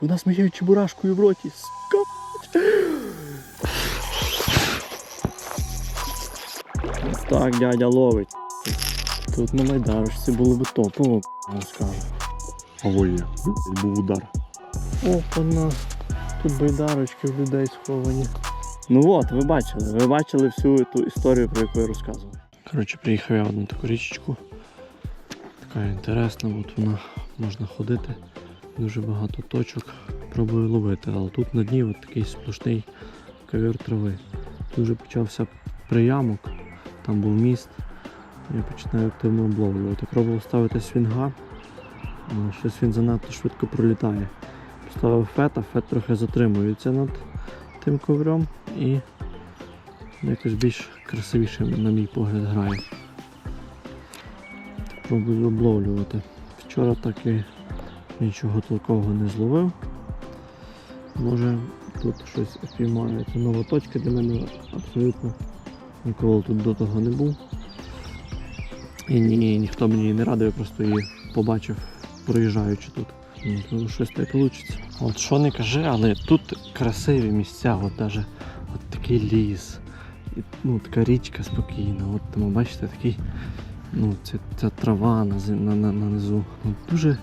Вона сміє чебурашкою в роті. Ска. Ось так дядя ловить. Тут на майданчиці було би топово, я скажу. Ого є. Був удар. Опана. Тут байдарочки в людей сховані. Ну от, ви бачили, ви бачили всю ту історію, про яку я розказував. Коротше, приїхав я в одну таку річечку. Така інтересна, от вона можна ходити. Дуже багато точок. Пробую ловити, але тут на дні от такий сплошний ковір трави. Тут вже почався приямок, там був міст. Я починаю активно обловлювати. Пробував ставити свінга, але щось він занадто швидко пролітає. Поставив фет, а фет трохи затримується над тим ковром і якось більш красивіше, на мій погляд, грає. Пробую обловлювати. Вчора так і нічого толкового не зловив. Може тут щось піймаю. Це нова точка для мене абсолютно ніколи тут до того не був. І ні, ніхто мені не радив, я просто її побачив, проїжджаючи тут. Ну, щось так вийде. От що не кажи, але тут красиві місця, от даже от такий ліс, і, ну, така річка спокійна. От тому бачите, такий, ну, ця, ця трава на, на, на, на низу. Ну, дуже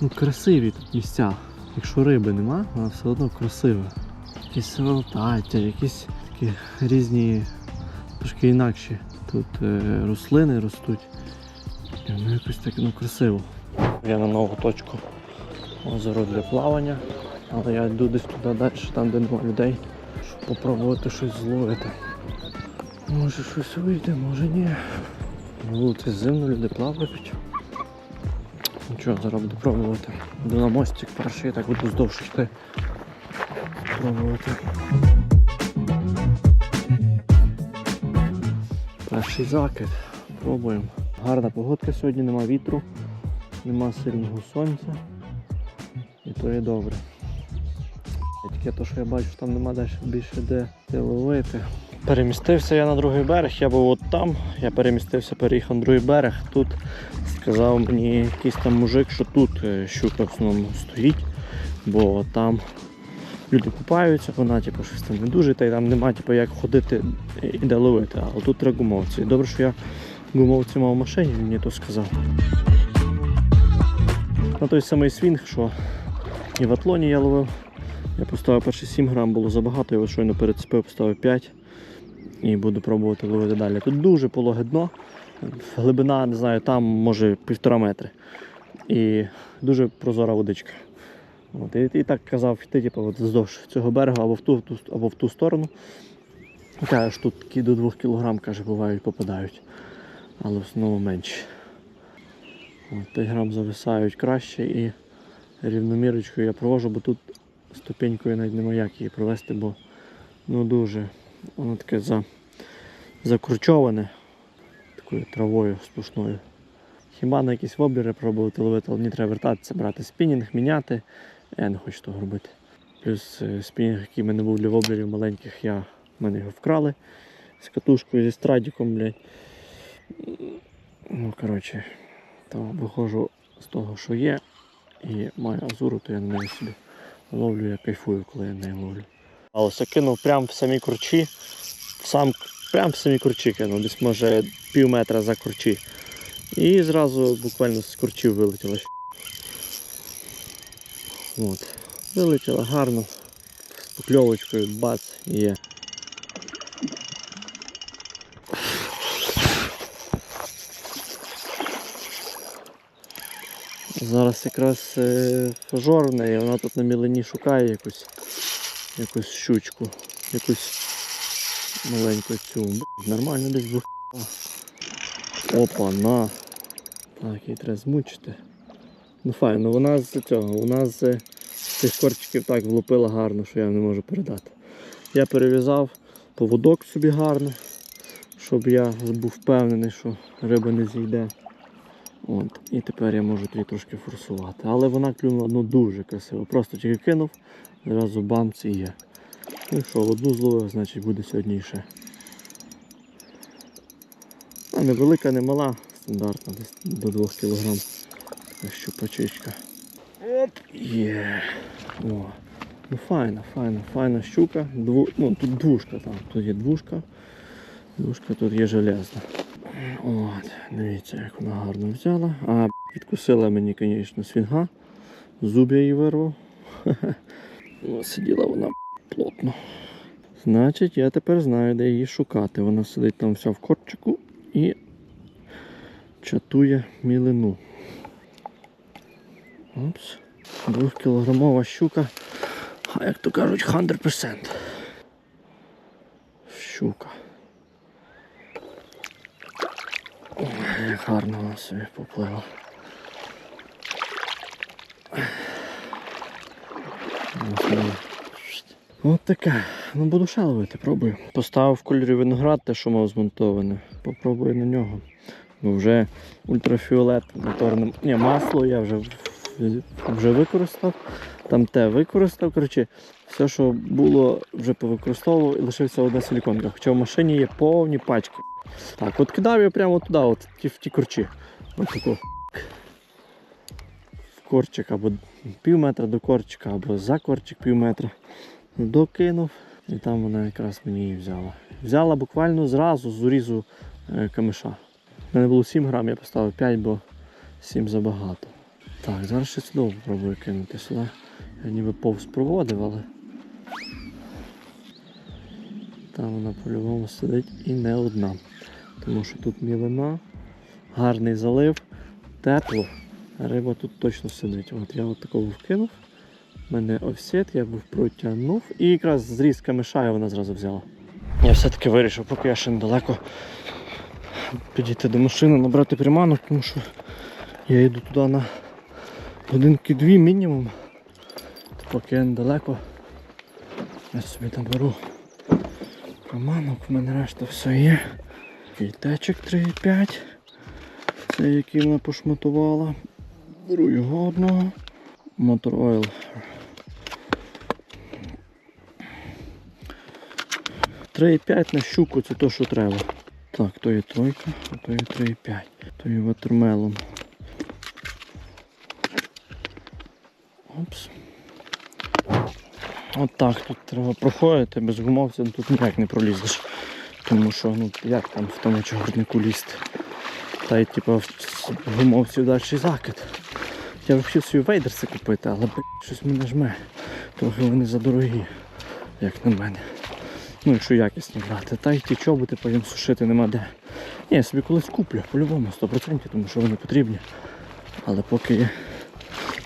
ну, красиві тут місця. Якщо риби нема, вона все одно красива. Якісь селотаття, якісь такі різні, трошки інакші. Тут е, рослини ростуть. І воно якось так ну, красиво. Я на нову точку озеро для плавання, але я йду десь туди далі, там де немає людей, щоб попробувати щось зловити. Може щось вийде, може ні. Ну, це зимно, люди плавають. Що, зараз буду пробувати. Йду на мостик перший, так буду вздовж йти. Пробувати. Перший закид. Пробуємо. Гарна погодка сьогодні, нема вітру, нема сильного сонця. І то є добре. Тільки то, що я бачу, там нема далі більше де, де ловити. Перемістився я на другий берег, я був от там, я перемістився, переїхав на другий берег. Тут сказав мені якийсь там мужик, що тут е, щука в основному стоїть, бо там люди купаються, вона типу, щось там не дуже, та й там немає типу, як ходити і де ловити. А тут треба гумовці. Добре, що я гумовці мав в машині, мені то сказав. На той самий свінг, що і в атлоні я ловив. Я поставив перші 7 грам, було забагато, я його щойно перецепив, поставив 5 і буду пробувати ловити далі. Тут дуже пологе дно, глибина, не знаю, там може півтора метри. І дуже прозора водичка. От, і, і так казав йти типу, от вздовж цього берега або в ту, ту- або в ту сторону. Каже, що тут до 2 кг, каже, бувають, попадають, але в основному менші. От, 5 грам зависають краще і рівномірочкою я провожу, бо тут ступенькою навіть нема як її провести, бо ну дуже воно таке за, закручоване такою травою сплошною. Хіба на якісь воблери пробувати ловити, але мені треба вертатися, брати спінінг, міняти. Я не хочу того робити. Плюс е, спінінг, який в мене був для воблерів маленьких, я, в мене його вкрали з катушкою, зі страдіком, блядь. Ну, коротше, то виходжу з того, що є, і маю азуру, то я на неї собі ловлю, я кайфую, коли я неї ловлю. Але все кинув прямо в самі корчі, в сам, прямо в самі корчі кинув, десь може пів метра за корчі. І зразу буквально з корчів вилетіла. щ- От. Вилетіла гарно, з покльовочкою, бац, є. Зараз якраз е, жорне, і вона тут на мілині шукає якусь, якусь щучку, якусь маленьку цю. Нормально десь був. Опа, на. Так, її треба змучити. Ну файно, вона з цього, вона з цих корчиків так влупила гарно, що я не можу передати. Я перев'язав поводок собі гарно, щоб я був впевнений, що риба не зійде. От, і тепер я можу тоді трошки форсувати. Але вона клюнула ну, дуже красиво. Просто тільки кинув, зразу бамц і є. Ну що, одну зловив, значить буде сьогодні ще. А не велика, не мала, стандартна, десь до 2 кг. Щупачечка. Оп, є. О. Ну файна, файна, файна щука. Дву... Ну, тут двушка там. Тут є двушка. Двушка тут є железна. От, дивіться, як вона гарно взяла. А, відкусила мені, звісно, свінга. Зуб я її вирвав. Сиділа вона плотно. Значить, я тепер знаю, де її шукати. Вона сидить там вся в корчику і чатує мілину. Опс. Двохкілограмова щука. А як то кажуть, 100%. Щука. Ой, як гарно вона собі поплила. От таке. Ну буду ще пробую. Поставив в кольорі виноград, те, що мав змонтоване. Попробую на нього. Бо вже ультрафіолет моторним. Ні, масло я вже, вже використав. Там те використав. Коротше, все, що було, вже повикористовував і лишився одна силіконка. Хоча в машині є повні пачки. Так, от кидав я прямо туди, от ті, в ті корчі. От таку. В корчик або пів метра до корчика, або за корчик пів метра. Докинув, і там вона якраз мені її взяла. Взяла буквально зразу з урізу е, камиша. У мене було 7 грам, я поставив 5, бо 7 забагато. Так, зараз ще сюди спробую кинути сюди. Я ніби повз проводив, але там вона по-любому сидить і не одна. Тому що тут мілина, гарний залив, тепло. Риба тут точно сидить. От я от такого вкинув. Мене офсет, я був протягнув і якраз зріз камиша і вона зразу взяла. Я все-таки вирішив, поки я ще недалеко підійти до машини, набрати приманок, тому що я йду туди на годинки дві мінімум. То поки я недалеко, я собі наберу приманок, в мене решта все є. Кільтечик 3,5. Це який вона пошматувала. Беру його одного. Мотор ойл. Три і п'ять на щуку це то, що треба. Так, то є тройка, а то є 3,5. То є ватермелон. Опс. От так тут треба проходити, без гумовця тут ніяк не пролізеш. Тому що ну як там в тому чорнику лізти. Та й типу гумовців далі закид. Я б хотів собі вейдерси купити, але б, щось мене жме. Трохи вони задорогі, як на мене. Ну, якщо якісні брати. Та й ті чоботи потім сушити нема де. Ні, я собі колись куплю, по-любому, 100%, тому що вони потрібні. Але поки я,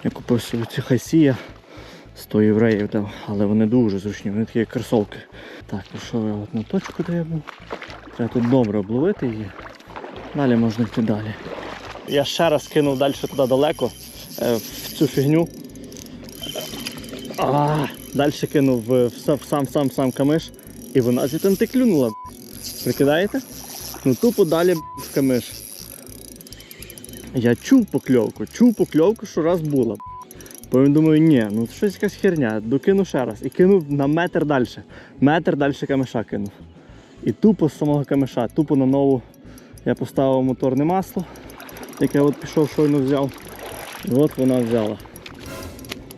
я купив собі ці хайсія, 100 євреїв дав, але вони дуже зручні, вони такі як кросовки. Так, пішов я от на точку, де я був. Треба тут добре обловити її. Далі можна йти далі. Я ще раз кинув далі туди далеко, е, в цю фігню. А, далі кинув в, в сам сам сам сам камиш і вона звідти клюнула. Прикидаєте? Ну тупо далі в камиш. Я чув покльовку, чув покльовку, що раз була. Потім думаю, ні, ну щось якась херня, докину ще раз. І кинув на метр далі. Метр далі камиша кинув. І тупо з самого камиша, тупо на нову я поставив моторне масло, яке от пішов, щойно взяв. І от вона взяла.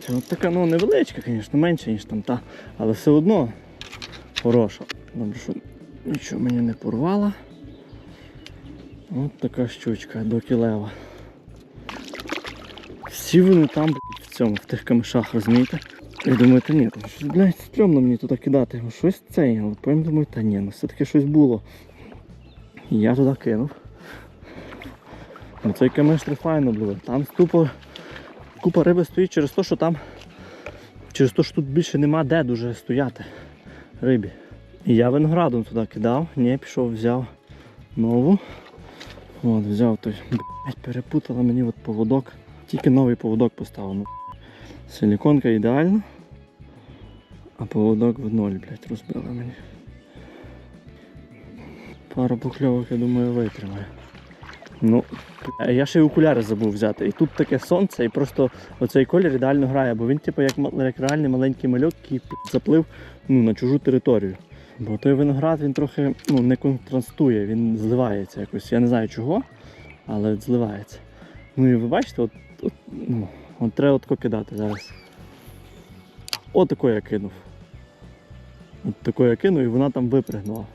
От така ну, невеличка, звісно, менша, ніж там та, але все одно хороша. Добре, що нічого мені не порвала. От така щучка до кілева. Всі вони там в цьому, в тих камешах, розумієте? Я думаю, ні, та щось, блядь, стрьомно мені туди кидати. Щось це, але потім думаю, та ні, ну все-таки щось було. І я туди кинув. Ну цей камеш файно було. Там тупо купа риби стоїть через те, що там через те, що тут більше нема де дуже стояти рибі. І я виноградом туди кидав, ні, пішов, взяв нову. От, взяв той, блядь, перепутала мені от поводок. Тільки новий поводок поставив. Ну, Силіконка ідеальна, а поводок в ноль, блядь, розбила мені. Пару покльовок, я думаю, витримає. Ну, Я ще й окуляри забув взяти. І тут таке сонце, і просто оцей колір ідеально грає, бо він типу, як, як реальний маленький мальок, який заплив ну, на чужу територію. Бо той виноград він трохи ну, не контрастує, він зливається якось. Я не знаю чого, але зливається. Ну і ви бачите, от, от, ну, от треба отко кидати зараз. Отако я кинув. От тако я кинув і вона там випригнула.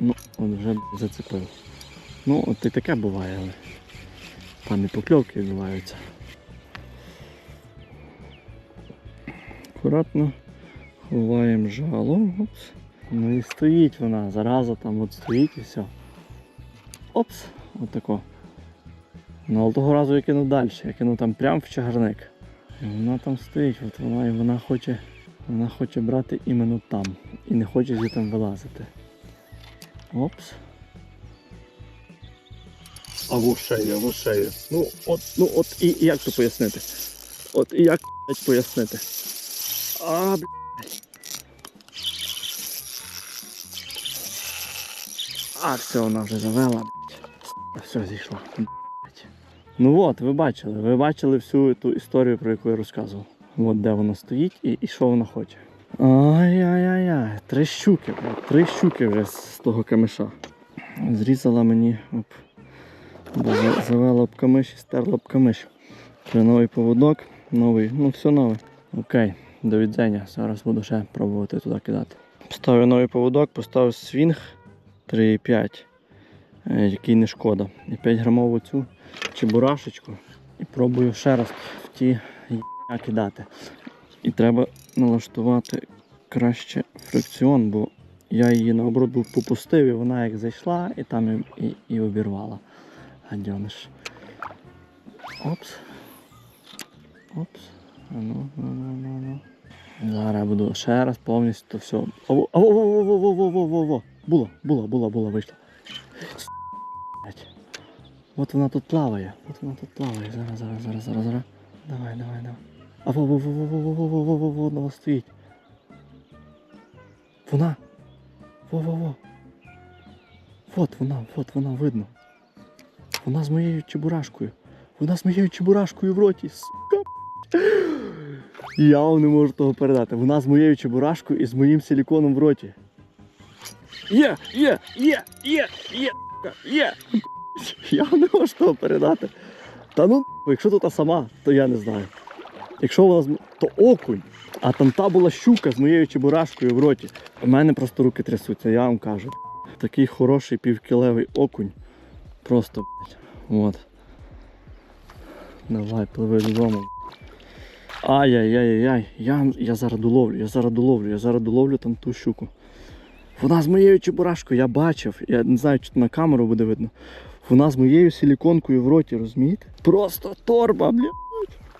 Ну, от вже зацепив. Ну от і таке буває, але пані покльовки відбуваються. Акуратно ховаємо жало. Опс. Ну і стоїть вона, зараза там от стоїть і все. Опс, отако. Ну але того разу я кину далі, я кину там прямо в чагарник. І вона там стоїть, от вона і вона хоче вона хоче брати іменно там і не хоче звідти вилазити. Опс. А в шею, або шею. Ну от ну от і як то пояснити? От і як пояснити. А, блядь. А, все, вона вже завела, блядь. Все зійшло. Ну от, ви бачили, ви бачили всю ту історію, про яку я розказував. От де вона стоїть і, і що вона хоче. Ай-яй-яй-яй, три щуки, блядь, три щуки вже з того камеша. Зрізала мені. Оп. Бо завела лапкамиш і стер лапкамиш. Це новий поводок, новий, ну все нове. Окей, до відзення. Зараз буду ще пробувати туди кидати. Поставив новий поводок, поставив свінг 3,5, е, який не шкода. І 5 грамову цю чебурашечку. І пробую ще раз в ті кидати. І треба налаштувати краще фрикціон, бо я її наоборот був попустив і вона як зайшла і там і, і, і обірвала гаденыш. Опс. Опс. Ану, ну, ну, ну, ну. Зараз я буду ще раз повністю все. Ово, ово, ово, ово, ово, ово, ово, ово. Було, було, було, було, вийшло. Вот вона тут плаває. Вот вона тут плаває. Зараз, зараз, зараз, зараз, зараз. Давай, давай, давай. А во, во, во, во, во, во, во, во, во, во, вона стоїть. Вона. Во, во, во. Вот вона, вот вона видно. Вона з моєю чебурашкою. Вона з моєю чебурашкою в роті. Сука. Я вам не можу того передати. Вона з моєю чебурашкою і з моїм силіконом в роті. Є, є, є, є, є, є. Я вам не можу того передати. Та ну, якщо то та сама, то я не знаю. Якщо вона з... то окунь. А там та була щука з моєю чебурашкою в роті. У мене просто руки трясуться, я вам кажу. Такий хороший півкілевий окунь. Просто блядь, от. Давай, пливи додому. Ай-яй-яй-яй, я я зараз доловлю, я зараз доловлю, я зараз доловлю там ту щуку. Вона з моєю чебурашкою, я бачив, я не знаю, чи на камеру буде видно. Вона з моєю силіконкою в роті, розумієте? Просто торба, блядь.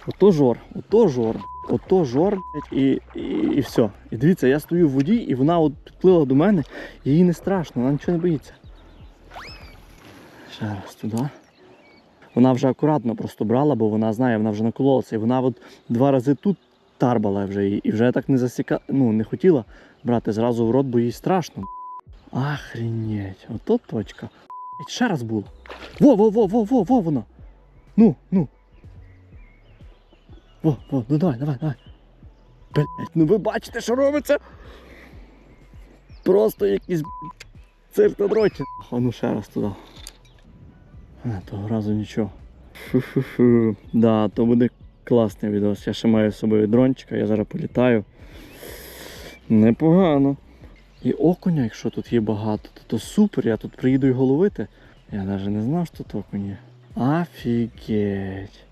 Ото жор, ото жор, ото жор, блядь, і, і і, все. І дивіться, я стою в воді і вона от підплила до мене, їй не страшно, вона нічого не боїться. Ще раз туди. Вона вже акуратно просто брала, бо вона знає, вона вже накололася. І вона от два рази тут тарбала вже її. І вже так не засіка... ну не хотіла брати зразу в рот, бо їй страшно. Охренеть, ото точка. І ще раз було. Во-во-во-во-во-во вона. Ну, ну. Во, во, ну давай, давай, давай. Блять, ну ви бачите, що робиться. Просто якийсь циртодрочі. А ну ще раз туди. Того разу нічого. Фу-фу-фу. Да, то буде класний відео. Я ще маю з собою дрончика, я зараз політаю. Непогано. І окуня, якщо тут є багато, то, то супер, я тут приїду його ловити. Я навіть не знав, що тут окунь є. Офігеть.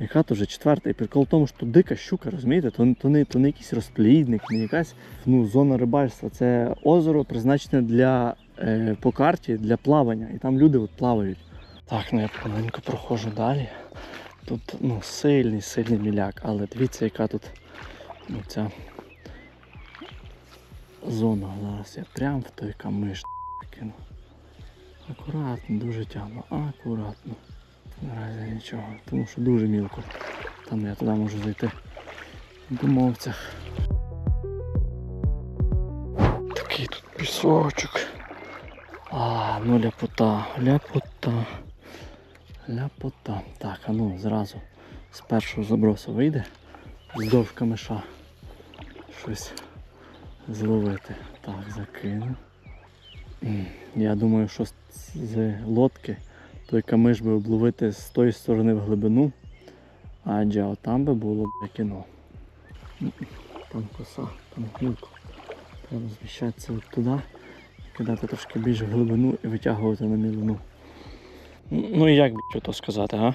Яка то вже четверта. І прикол в тому, що тут дика щука, розумієте, то, то, не, то не якийсь розплідник, не якась ну, зона рибальства. Це озеро призначене для Е, по карті для плавання. І там люди от плавають. Так, ну я помаленьку проходжу далі. Тут ну, сильний, сильний міляк, але дивіться, яка тут ну, ця зона. Зараз я прям в той камиш кину. Акуратно, дуже тягну, акуратно. Наразі нічого, тому що дуже мілко. Там ну, я туди можу зайти в домовцях. Такий тут пісочок. А, ну ляпота, ляпота, ляпота. Так, а ну зразу з першого забросу вийде здовж камиша. щось зловити. Так, закину. Я думаю, що з лодки той камиш би обловити з тої сторони в глибину, адже отам би було б кіно. Там коса, там гілка. Треба зміщатися от туди кидати трошки більш глибину і витягувати на мілину. Ну і як що то сказати, га?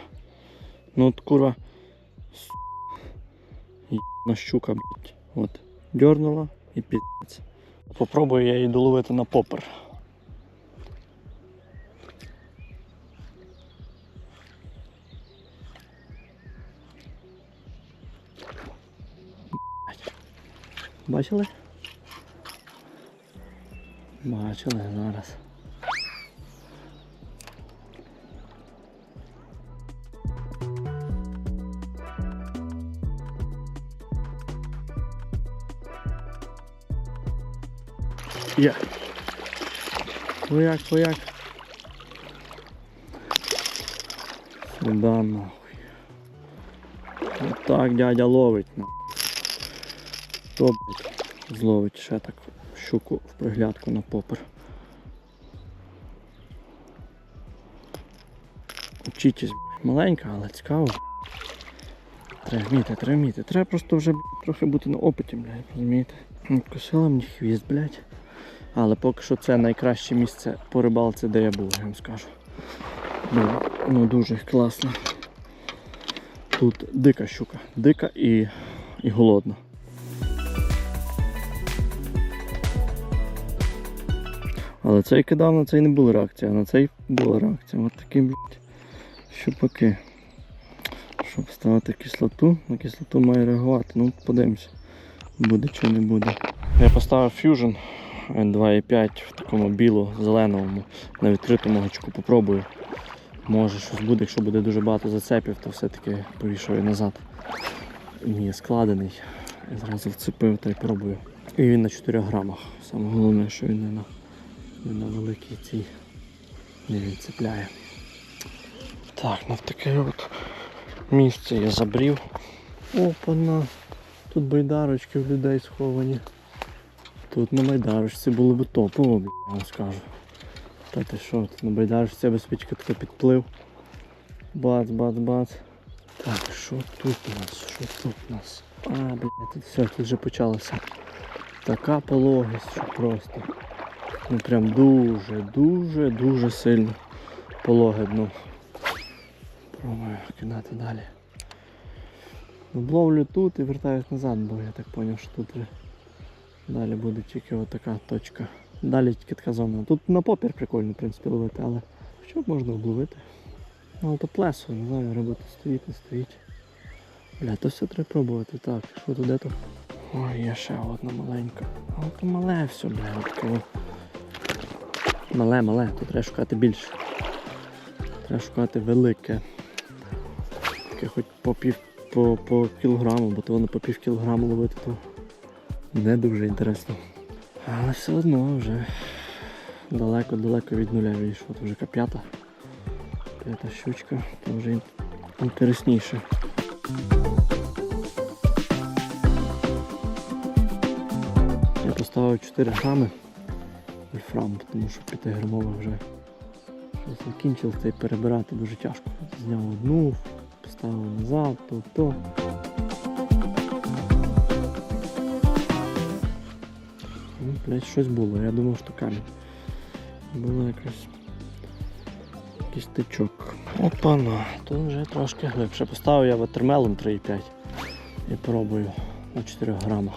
Ну от курва. Єбана щука, блядь. От. Дьорнула і піздець. Попробую я її доловити на попер. Бачили? Бачили зараз. Є. Вояк, вояк. Сюда нахуй. Вот так дядя ловить. Хто, блядь, зловить ще так щуку в приглядку на попер. Блядь, маленька, але цікаво. Треба вміти, треба вміти. Треба просто вже трохи бути на опиті, блядь, розумієте? Косила мені хвіст, блядь. Але поки що це найкраще місце по рибалці, де я був, я вам скажу. Ну, ну дуже класно. Тут дика щука, дика і, і голодна. Але цей кидав, на цей не була реакція, а на цей була реакція. Ось такі, блядь, щупаки. Щоб ставити кислоту, на кислоту має реагувати. Ну, подивимося, буде чи не буде. Я поставив Fusion 2.5 в такому біло-зеленому на відкритому гачку попробую. Може щось буде, якщо буде дуже багато зацепів, то все-таки повішаю назад. Він є складений. Зразу вцепив та й пробую. І він на 4 грамах. Саме головне, що він не на, на великій цій не відцепляє. Так, ну в таке от місце я забрів. Опана. Тут байдарочки в людей сховані. Тут на байдарочці було б топово, я вам скажу. Та ти що, на байдарочці я безпечка тако підплив. Бац, бац, бац. Так, що тут у нас? Що тут у нас? А, блядь, тут все, тут вже почалося. Така пологість, що просто. Ну прям дуже, дуже, дуже сильно пологе дно. Пробую кидати далі. Ловлю тут і вертаюсь назад, бо я так зрозумів, що тут далі буде тільки отака точка. Далі тільки така зона. Тут на попір прикольно, в принципі, ловити, але що можна обловити? Ну, то плесо, не знаю, робити стоїть, не стоїть. Бля, то все треба пробувати. Так, що туди то? Ой, є ще одна маленька. А то мале все, бля, от таке. Мале, мале, тут треба шукати більше. Треба шукати велике. Таке хоч по пів по, по кілограму, бо то воно по пів кілограму ловити, то не дуже інтересно. Але все одно вже далеко-далеко від нуля вийшло. Це вже яка п'ята. П'ята щучка, то вже інтересніше. Я поставив 4 грами вольфрам, тому що 5 грамових вже щось закінчив цей перебирати дуже тяжко. Зняв одну, поставив назад, то то. Ну, блядь, щось було. Я думав, що камінь. Було якось якийсь тичок. Опана, тут вже трошки глибше. Поставив я ватермелом 3,5 і пробую на 4 грамах.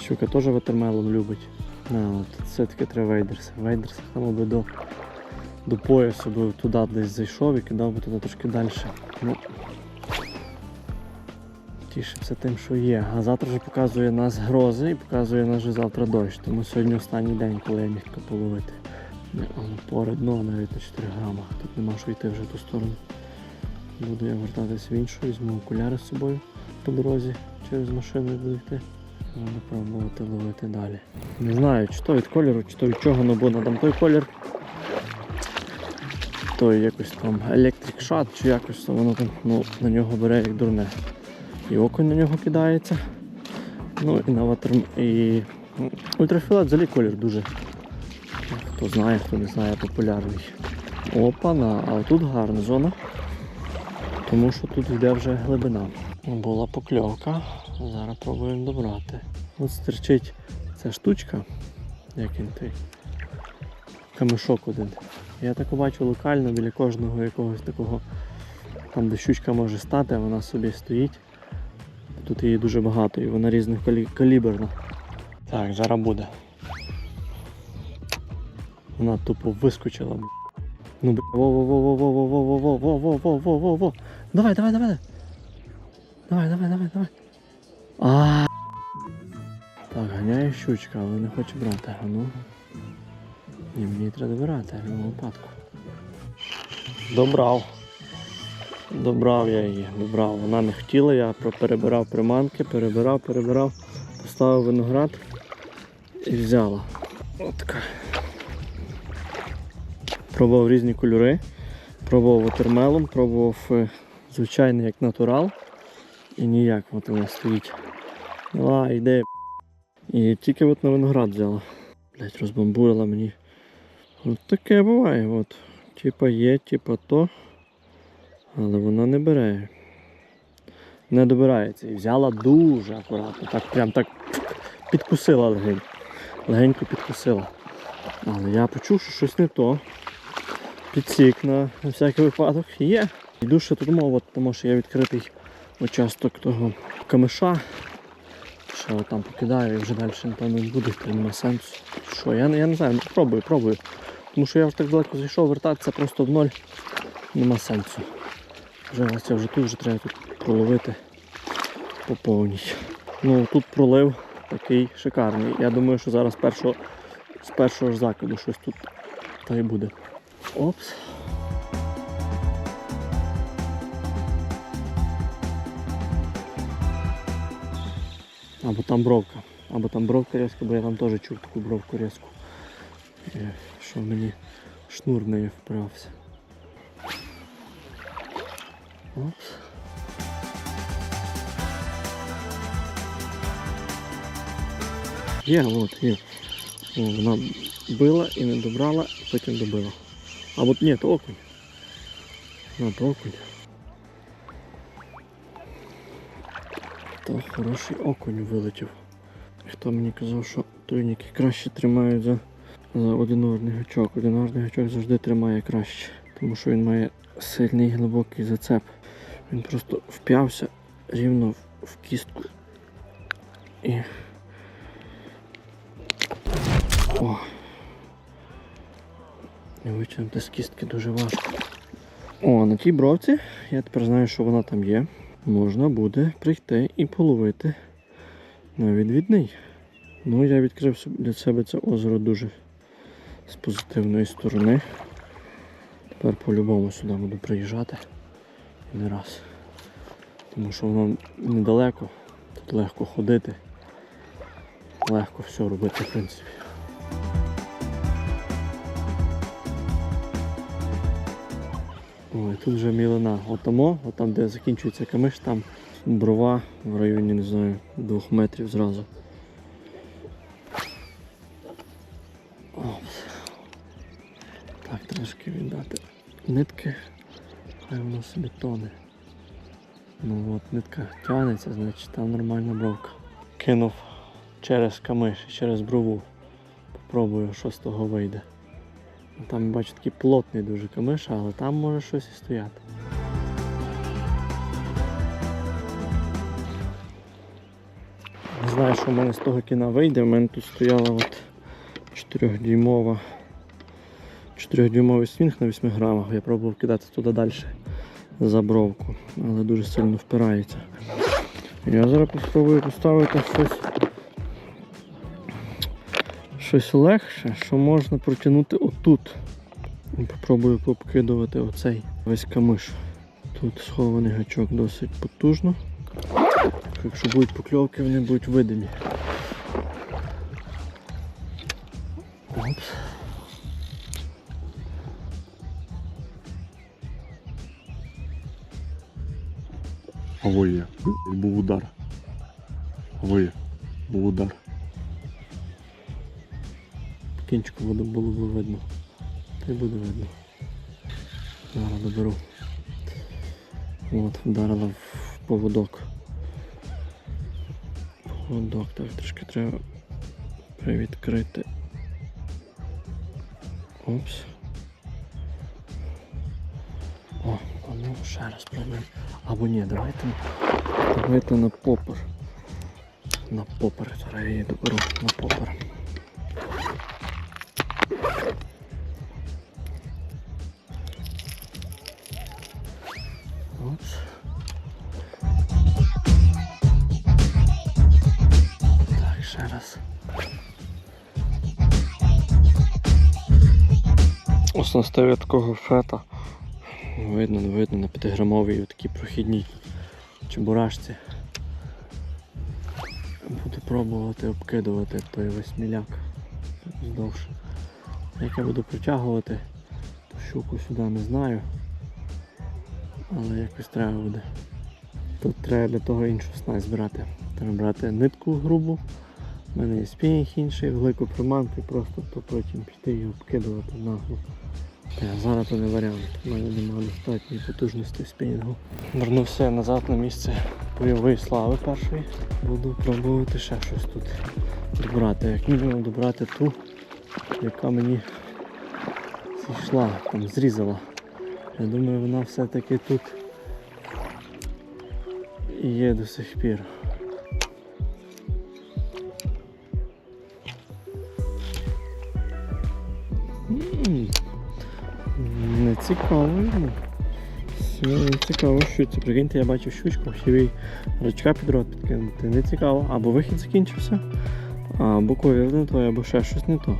Щука теж ватермелом любить. А, от все-таки треба вейдерси. Вейдерси там би до, до поясу би туди десь зайшов і кидав би туди трошки далі. Ну, тішився тим, що є. А завтра вже показує нас грози і показує нас вже завтра дощ. Тому сьогодні останній день, коли я міг половити. Не, воно поре дно навіть на 4 грамах. Тут нема що йти вже в ту сторону. Буду я вертатись в іншу, візьму окуляри з собою по дорозі через машину буду йти. Буду пробувати ловити далі. Не знаю, чи то від кольору, чи то від чого, ну бо на там той колір. Той якось там Electric Shot, чи якось то воно там ну, на нього бере як дурне. І окунь на нього кидається. Ну і на ватер... і ну, ультрафіолет взагалі колір дуже. Хто знає, хто не знає, популярний. Опа-на, а тут гарна зона. тому що тут йде вже глибина. Була покльовка, зараз пробуємо добрати. От стерчить ця штучка, як він той камешок один. Я таку бачу локально біля кожного якогось такого, там де щучка може стати, вона собі стоїть. Тут її дуже багато і вона різних калі- каліберна. Так, зараз буде. Вона тупо вискочила. Ну б. во во во во во во во во во во во во во во Давай, давай, давай. Давай, давай, давай, давай. А. Так, ганяє щучка, але не хоче брати. Ну. Ні, мені треба добирати в випадку. Добрав. Добрав я її, добрав. Вона не хотіла, я перебирав приманки, перебирав, перебирав, поставив виноград і взяла. Отака. Пробував різні кольори, пробував вотермелом, пробував е, звичайний як натурал. І ніяк от вона стоїть. А, йде. І тільки от на виноград взяла. Блять, розбамбурила мені. От таке буває. От. Типа є, типа то. Але вона не бере. Не добирається. І взяла дуже акуратно. Так прям так підкусила легенько. Легенько підкусила. Але я почув, що щось не то. Підсік на всякий випадок. Є. Йду ще тут мова, тому що я відкритий участок того камиша. Що там покидаю і вже далі напевно не буде, то нема сенсу. Що, я, я не знаю, пробую, пробую. Тому що я вже так далеко зайшов, вертатися просто в ноль нема сенсу. Вже ось вже тут вже треба тут проловити по повній. Ну тут пролив такий шикарний. Я думаю, що зараз першого, з першого ж закиду щось тут та й буде. Опс. Або там бровка. Або там бровка різка, бо я там теж чув таку бровку різку. Е, Що мені шнур в неї вправився. Опс. Є, от, є. О, вона била і не добрала, і потім добила. А от ні, то окунь. На, то окунь. То хороший окунь вилетів. Хто мені казав, що тройники краще тримають за, за одинарний гачок. Одинарний гачок завжди тримає краще, тому що він має сильний глибокий зацеп. Він просто вп'явся рівно в, в кістку. І. О. І витягнути з кістки дуже важко. О, на тій бровці я тепер знаю, що вона там є. Можна буде прийти і половити на відвідний. Ну, я відкрив для себе це озеро дуже з позитивної сторони. Тепер по-любому сюди буду приїжджати не раз. Тому що воно недалеко, тут легко ходити, легко все робити, в принципі. Ой, тут вже мілина. Отамо, отам, де закінчується камиш, там брова в районі, не знаю, двох метрів зразу. Опс. Так, трошки віддати нитки, хай воно собі тоне. Ну от нитка тягнеться, значить там нормальна бровка. Кинув через камиш, через брову. Попробую, що з того вийде. Там бачу такий плотний дуже камиш, але там може щось і стояти. Не знаю, що в мене з того кіна вийде. У мене тут стояла от 4-дюймова 4-дюймовий свінг на 8 грамах. Я пробував кидати туди далі за бровку, але дуже сильно впирається. Я зараз спробую поставити щось щось легше, що можна протягнути отут. Попробую попкидувати оцей весь камиш. Тут схований гачок досить потужно. Якщо будуть покльовки, вони будуть видимі. Опс. А є. Був удар. Ви. Був удар. Кінчику воду було б видно. Та й буде видно. Зараз доберу. От, вдарила в поводок. Поводок, так, трішки треба привідкрити. Опс. О, а ну ще раз пробуємо. Або ні, давайте, давайте на попер. На попер, зараз я її доберу на попер. Основа від такого фета. Видно, не видно на 5-грамовій такій прохідній чебурашці. Буду пробувати обкидувати той восьміляк вздовж. Як я буду притягувати, то щуку сюди не знаю. Але якось треба буде. Тут треба для того іншу снасть брати. Треба брати нитку грубу. У мене є спінінг інший, велику приманку просто то потім піти і обкидувати нагло. Зараз то не варіант. У мене немає достатньої потужності спінінгу. Вернувся назад на місце бойової слави першої. Буду пробувати ще щось тут добрати. Як мінімум добрати ту, яка мені зійшла, там зрізала. Я думаю, вона все-таки тут і є до сих пір. Цікаво. цікаво, що це. Прикиньте, я бачив щучку, хотів їй рачка під рот підкинути. Не цікаво. Або вихід закінчився, або ковір не той, або ще щось не то.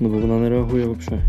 Ну бо вона не реагує взагалі.